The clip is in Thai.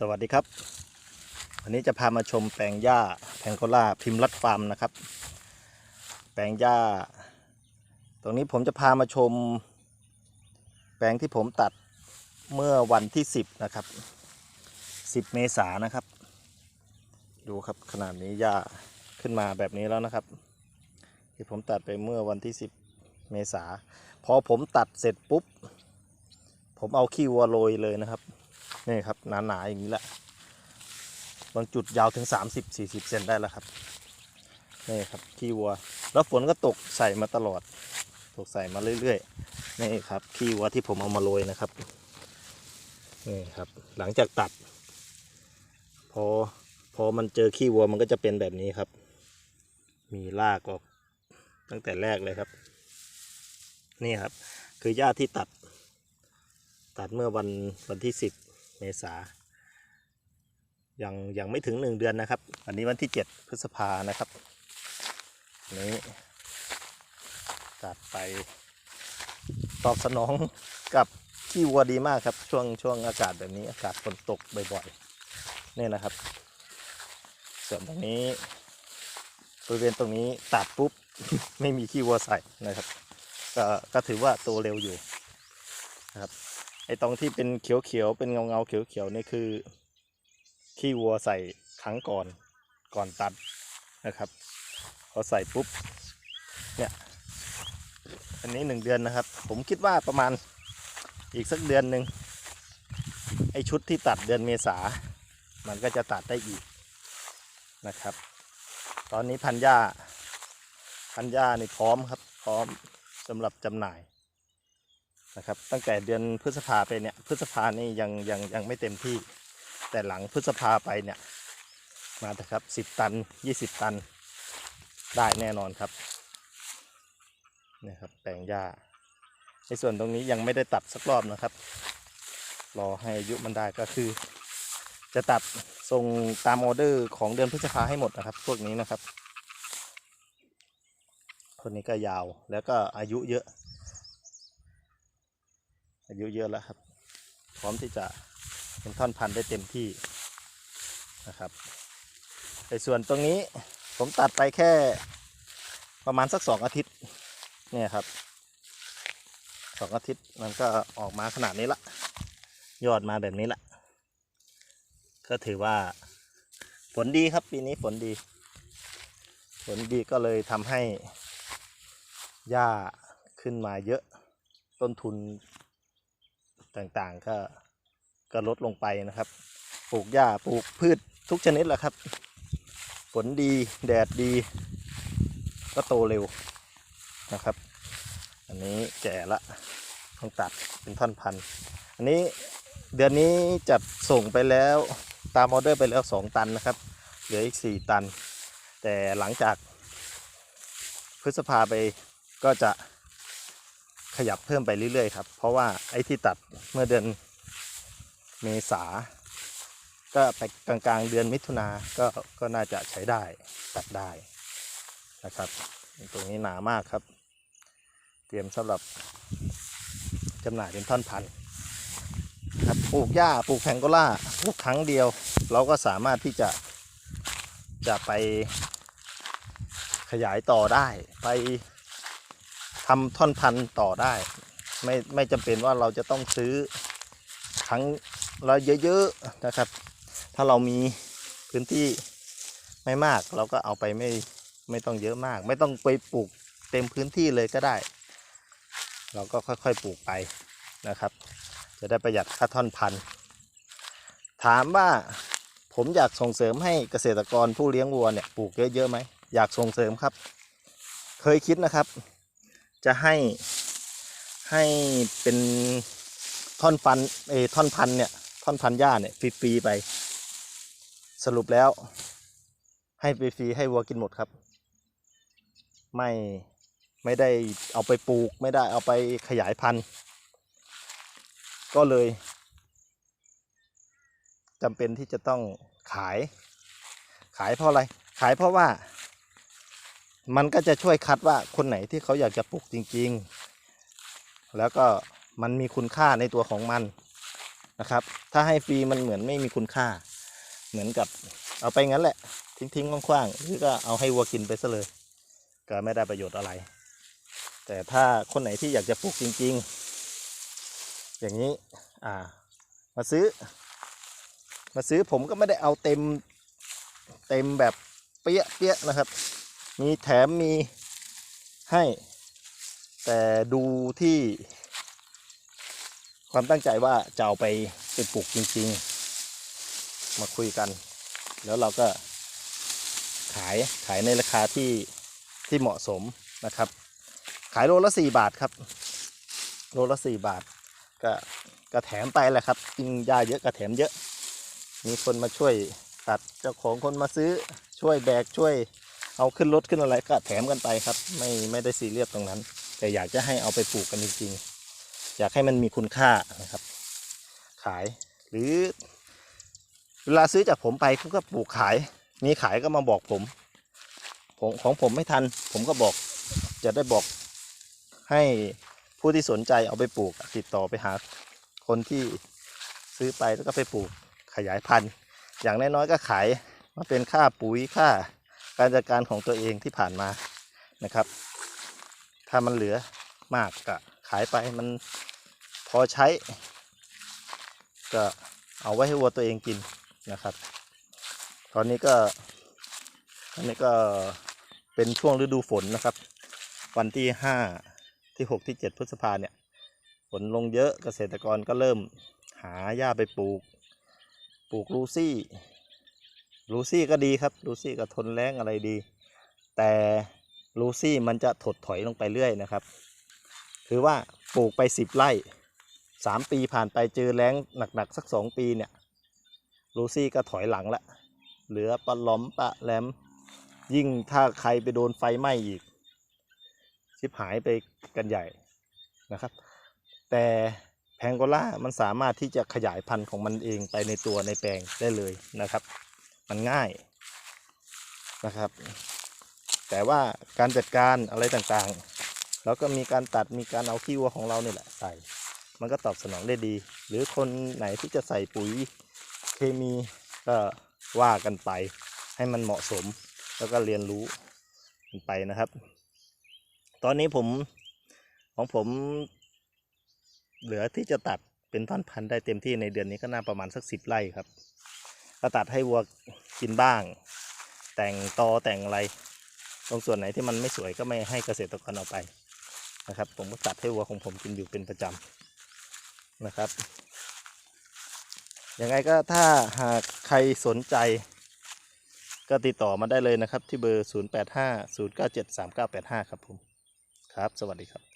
สวัสดีครับวันนี้จะพามาชมแปลงหญ้าแพงโกล่าพิมพ์รัดฟาร์มนะครับ แปลงหญ้า ตรงนี้ผมจะพามาชม แปลงที่ผมตัดเมื่อวันที่ 10 นะครับ 10 เมษายนนะครับ ดูครับขนาดนี้หญ้าขึ้นมาแบบนี้แล้วนะครับ ที่ผมตัดไปเมื่อวันที่ 10 เมษาพอผมตัดเสร็จปุ๊บ ผมเอาขี้วัวโรยเลยนะครับ นี่ครับหนาๆอย่างนี้แหละ บางจุดยาวถึง 30-40 เซนได้แล้วครับ นี่ครับขี้วัว แล้วฝนก็ตกใส่มาตลอด ตกใส่มาเรื่อยๆ นี่ครับขี้วัวที่ผมเอามาโรยนะครับ นี่ครับ หลังจากตัด พอพอมันเจอขี้วัวมันก็จะเป็นแบบนี้ครับ มีรากออกตั้งแต่แรกเลยครับ นี่ครับ คือหญ้าที่ตัด ตัดเมื่อวันวันที่10 เมษายังยังไม่ถึงหนึ่งเดือนนะครับ อันนี้วันที่7พฤษภานะครับอันนี้ตัดไปตอบสนองกับขี้วัวดีมากครับ ช่วงช่วงอากาศแบบนี้อากาศฝนตกบ่อยๆนี่นะครับ ส่วนตรงนี้บริเวณตรงนี้ตัดปุ๊บ ไม่มีขี้วัวใส่นะครับ ก็ก็ถือว่าโตเร็วอยู่นะครับ ไอ้ตรงที่เป็นเขียวๆเป็นเงาเงาๆเขียวๆนี่คือขี้วัวใส่ครั้งก่อนก่อนตัดนะครับพอใส่ปุ๊บเนี่ยอันนี้หนึ่งเดือนนะครับ ผมคิดว่าประมาณอีกสักเดือนหนึ่งไอ้ชุดที่ตัดเดือนเมษา มันก็จะตัดได้อีกนะครับ ตอนนี้พันหญ้าพันหญ้านี่พร้อมครับ พร้อมสำหรับจำหน่าย นะครับ ตั้งแต่เดือนพฤษภาไปเนี่ยพฤษภานี่ยังยังยังไม่เต็มที่ แต่หลังพฤษภาไปเนี่ยมาเถอะครับสิบตันยี่สิบตัน ได้แน่นอนครับนี่ครับแปลงหญ้าในส่วนตรงนี้ยังไม่ได้ตัดสักรอบนะครับ รอให้อายุมันได้ก็คือ จะตัดส่งตามออเดอร์ของเดือนพฤษภาให้หมดนะครับ พวกนี้นะครับคนนี้ก็ยาวแล้วก็อายุเยอะ อายุเยอะแล้วครับ พร้อมที่จะเป็นท่อนพันธุ์ได้เต็มที่นะครับในส่วนตรงนี้ผมตัดไปแค่ประมาณสักสองอาทิตย์เนี่ยครับสองอาทิตย์มันก็ออกมาขนาดนี้ละ ยอดมาแบบนี้ละ ก็ถือว่าฝนดีครับปีนี้ฝนดี ฝนดีก็เลยทำให้หญ้าขึ้นมาเยอะ ต้นทุน ต่างๆ ก็ก็ลดลงไปนะครับ ปลูกหญ้าปลูกพืชทุกชนิดแหละครับ ฝนดีแดดดี ก็โตเร็วนะครับ อันนี้แก่ละต้องตัดเป็นท่อนพันธุ์อันนี้เดือนนี้จัดส่งไปแล้วตามออเดอร์ไปแล้ว 2 ตันนะครับ เหลืออีก 4 ตัน แต่หลังจากพฤษภาไปก็จะ ขยับเพิ่มไปเรื่อยๆครับ เพราะว่าไอ้ที่ตัดเมื่อเดือนเมษา ก็ไปกลางๆเดือนมิถุนาก็ก็น่าจะใช้ได้ตัดได้นะครับ ตรงนี้หนามากครับ เตรียมสำหรับจำหน่ายเป็นท่อนพันธุ์ครับปลูกหญ้าปลูกแพงโกล่าปลูกครั้งเดียว เราก็สามารถที่จะจะไปขยายต่อได้ไป ทำท่อนพันธุ์ต่อได้ ไม่ไม่จำเป็นว่าเราจะต้องซื้อครั้งละเยอะๆนะครับ ถ้าเรามีพื้นที่ไม่มากเราก็เอาไปไม่ไม่ต้องเยอะมาก ไม่ต้องไปปลูกเต็มพื้นที่เลยก็ได้ เราก็ค่อยๆปลูกไปนะครับ จะได้ประหยัดค่าท่อนพันธุ์ถามว่าผมอยากส่งเสริมให้เกษตรกรผู้เลี้ยงวัวเนี่ยปลูกเยอะๆไหมอยากส่งเสริมครับ เคยคิดนะครับ จะให้ให้เป็นท่อนฟันเอท่อนพันเนี่ยท่อนพันหญ้าเนี่ยฟรีๆไป สรุปแล้ว ให้ฟรีๆให้วัวกินหมดครับ ไม่ไม่ได้เอาไปปลูก ไม่ได้เอาไปขยายพันธุ์ ก็เลยจำเป็นที่จะต้องขาย ขายเพราะอะไร ขายเพราะว่า มันก็จะช่วยคัดว่าคนไหนที่เขาอยากจะปลูกจริง ๆ แล้วก็มันมีคุณค่าในตัวของมันนะครับ ถ้าให้ฟรีมันเหมือนไม่มีคุณค่า เหมือนกับเอาไปงั้นแหละ ทิ้งๆคว้างๆหรือก็เอาให้วัวกินไปซะเลย ก็ไม่ได้ประโยชน์อะไร แต่ถ้าคนไหนที่อยากจะปลูกจริง ๆ อย่างนี้อ่ามาซื้อ มาซื้อผมก็ไม่ได้เอาเต็มเต็มแบบเปี้ยเปี้ยนะครับ มีแถมมีให้ แต่ดูที่ ความตั้งใจว่าจะเอาไปไปปลูกจริง ๆ มาคุยกัน แล้วเราก็ขายขายในราคาที่ที่เหมาะสมนะครับ ขายโลละสี่บาทครับ โลละสี่บาท ก็ก็แถมไปแหละครับ กินยาเยอะก็แถมเยอะ มีคนมาช่วยตัดเจ้าของคนมาซื้อช่วยแบกช่วย เอาขึ้นรถขึ้นอะไรก็แถมกันไปครับ ไม่ไม่ได้ซีเรียสตรงนั้น แต่อยากจะให้เอาไปปลูกกันจริงๆ อยากให้มันมีคุณค่านะครับ ขายหรือ เวลาซื้อจากผมไปเขาก็ปลูกขาย มีขายก็มาบอกผมผมของผมไม่ทัน ผมก็บอกจะได้บอกให้ผู้ที่สนใจเอาไปปลูกติดต่อไปหาคนที่ซื้อไปแล้วก็ไปปลูกขยายพันธุ์ อย่างน้อยๆก็ขายมาเป็นค่าปุ๋ยค่า การจัดการของตัวเองที่ผ่านมานะครับ ถ้ามันเหลือมากก็ขายไปมันพอใช้ ก็เอาไว้ให้วัวตัวเองกินนะครับ ตอนนี้ก็ตอนนี้ก็เป็นช่วงฤดูฝนนะครับ วันที่ห้าที่หกที่เจ็ดพฤษภาเนี่ยฝนลงเยอะเกษตรกรก็เริ่มหาหญ้าไปปลูก ปลูกลูซี่ ลูซี่ก็ดีครับลูซี่ก็ทนแรงอะไรดี แต่ลูซี่มันจะถดถอยลงไปเรื่อยนะครับ คือว่าปลูกไปสิบไร่สามปีผ่านไปเจอแรงหนักๆสักสองปีเนี่ยลูซี่ก็ถอยหลังละเหลือปลาล้อมปลาแหลม ยิ่งถ้าใครไปโดนไฟไหม้อีก ชิบหายไปกันใหญ่นะครับ แต่แพงโกล่ามันสามารถที่จะขยายพันธุ์ของมันเองไปในตัวในแปลงได้เลยนะครับ มันง่ายนะครับ แต่ว่าการจัดการอะไรต่างๆ แล้วก็มีการตัดมีการเอาขี้วัวของเราเนี่ยแหละใส่ มันก็ตอบสนองได้ดี หรือคนไหนที่จะใส่ปุ๋ยเคมีก็ว่ากันไป ให้มันเหมาะสม แล้วก็เรียนรู้กันไปนะครับ ตอนนี้ผมของผมเหลือที่จะตัดเป็นท่อนพันธุ์ได้เต็มที่ในเดือนนี้ก็น่าประมาณสักสิบไร่ครับ ก็ตัดให้วัวกินบ้าง แต่งตอแต่งอะไร ตรงส่วนไหนที่มันไม่สวยก็ไม่ให้เกษตรกรเอาไปนะครับ ผมก็ตัดให้วัวของผมกินอยู่เป็นประจำนะครับยังไงก็ถ้าหากใครสนใจก็ติดต่อมาได้เลยนะครับที่เบอร์ 0850973985 ครับผม ครับ สวัสดีครับ